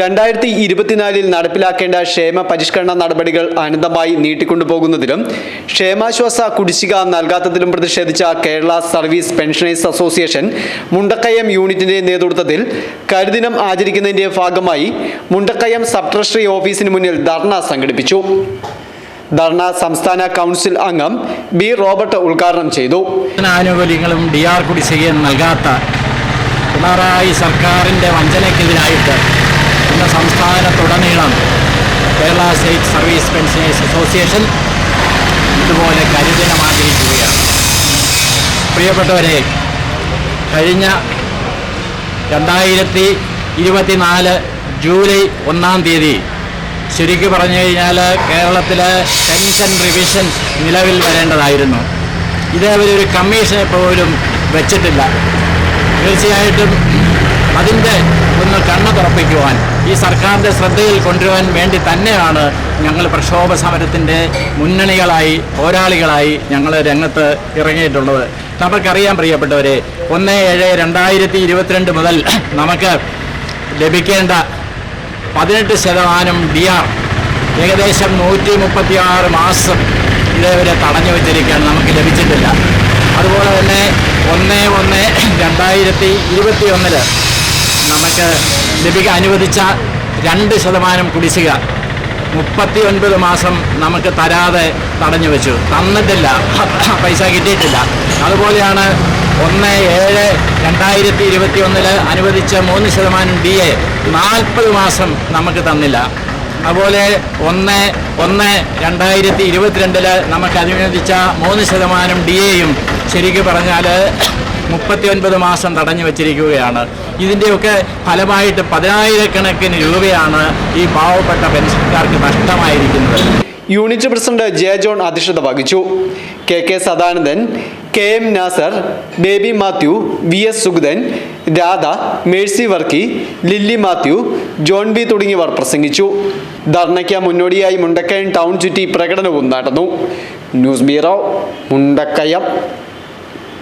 രണ്ടായിരത്തി ഇരുപത്തിനാലിൽ നടപ്പിലാക്കേണ്ട ക്ഷേമ പരിഷ്കരണ നടപടികൾ അനന്തമായി നീട്ടിക്കൊണ്ടുപോകുന്നതിലും ക്ഷേമാശ്വാസ കുടിശ്ശിക നൽകാത്തതിലും പ്രതിഷേധിച്ച Kerala service pensioners association Mundakkayam യൂണിറ്റിന്റെ നേതൃത്വത്തിൽ കരിദിനം ആചരിക്കുന്നതിന്റെ ഭാഗമായി മുണ്ടക്കയം സബ് ട്രഷറി ഓഫീസിന് മുന്നിൽ ധർണ സംഘടിപ്പിച്ചു. ധർണ സംസ്ഥാന കൗൺസിൽ അംഗം ബി റോബർട്ട് ഉദ്ഘാടനം ചെയ്തു. ആനുകൂല്യങ്ങളും ഡി ആർ നൽകാത്ത പിണറായി സർക്കാരിന്റെ വഞ്ചനയ്ക്കെതിരായിട്ട് ഇന്ന് സംസ്ഥാനത്തുടനീളം Kerala state service pensioners association ഇതുപോലെ കരിദിനം പ്രിയപ്പെട്ടവരെ കഴിഞ്ഞ രണ്ടായിരത്തി ഇരുപത്തിനാല് ജൂലൈ ഒന്നാം തീയതി ശരിക്കു പറഞ്ഞു കഴിഞ്ഞാൽ കേരളത്തിൽ പെൻഷൻ റിവിഷൻ നിലവിൽ വരേണ്ടതായിരുന്നു. ഇതേവരെ ഒരു കമ്മീഷനെ പോലും വെച്ചിട്ടില്ല. തീർച്ചയായിട്ടും അതിന്റെ ഒന്ന് ഈ സർക്കാരിന്റെ ശ്രദ്ധയിൽ കൊണ്ടുവരാൻ വേണ്ടി തന്നെയാണ് ഞങ്ങൾ പ്രക്ഷോഭ സമരത്തിന്റെ മുന്നണികളായി പോരാളികളായി ഞങ്ങൾ രംഗത്ത് ഇറങ്ങിയിട്ടുള്ളത്. നമുക്കറിയാം പ്രിയപ്പെട്ടവരെ ഒന്ന് ഏഴ് രണ്ടായിരത്തി ഇരുപത്തിരണ്ട് മുതൽ നമുക്ക് ലഭിക്കേണ്ട പതിനെട്ട് ശതമാനം ഡി ആർ ഏകദേശം നൂറ്റി മുപ്പത്തി ആറ് മാസം ഇതേവരെ തടഞ്ഞു വെച്ചിരിക്കുകയാണ്. നമുക്ക് ലഭിച്ചിട്ടില്ല. അതുപോലെ തന്നെ ഒന്ന് ഒന്ന് രണ്ടായിരത്തി ഇരുപത്തി ഒന്നിൽ നമുക്ക് ലഭിക്കാൻ അനുവദിച്ച രണ്ട് ശതമാനം കുടിശ്ശിക. മുപ്പത്തി ഒൻപത് മാസം നമുക്ക് തരാതെ തടഞ്ഞു വെച്ചു. തന്നിട്ടില്ല. പൈസ കിട്ടിയിട്ടില്ല. അതുപോലെയാണ് ഒന്ന് ഏഴ് രണ്ടായിരത്തി ഇരുപത്തി ഒന്നിൽ അനുവദിച്ച മൂന്ന് ശതമാനം ഡി എ നാൽപ്പത് മാസം നമുക്ക് തന്നില്ല. അതുപോലെ ഒന്ന് ഒന്ന് രണ്ടായിരത്തി ഇരുപത്തിരണ്ടിൽ നമുക്ക് അനുവദിച്ച മൂന്ന് ശതമാനം ഡി എയും ശരിക്കും പറഞ്ഞാൽ മുപ്പത്തി ഒൻപത് മാസം തടഞ്ഞു വെച്ചിരിക്കുകയാണ്. ഇതിന്റെയൊക്കെ ഫലമായിട്ട് പതിനായിരക്കണക്കിന് രൂപയാണ് ഈ പാവപ്പെട്ട പെൻഷൻകാർക്ക് നഷ്ടമായിരിക്കുന്നത്. യൂണിറ്റ് പ്രസിഡന്റ് ജെ ജോൺ അധ്യക്ഷത വഹിച്ചു. K K Sadanandan K M Nasar Baby Mathew V S Sugathan Radha Mercy Varkey Lilly Mathew John B തുടങ്ങിയവർ പ്രസംഗിച്ചു. ധർണയ്ക്ക് മുന്നോടിയായി മുണ്ടക്കയം ടൗൺ ചുറ്റി പ്രകടനവും നടന്നു. News bureau Mundakkayam.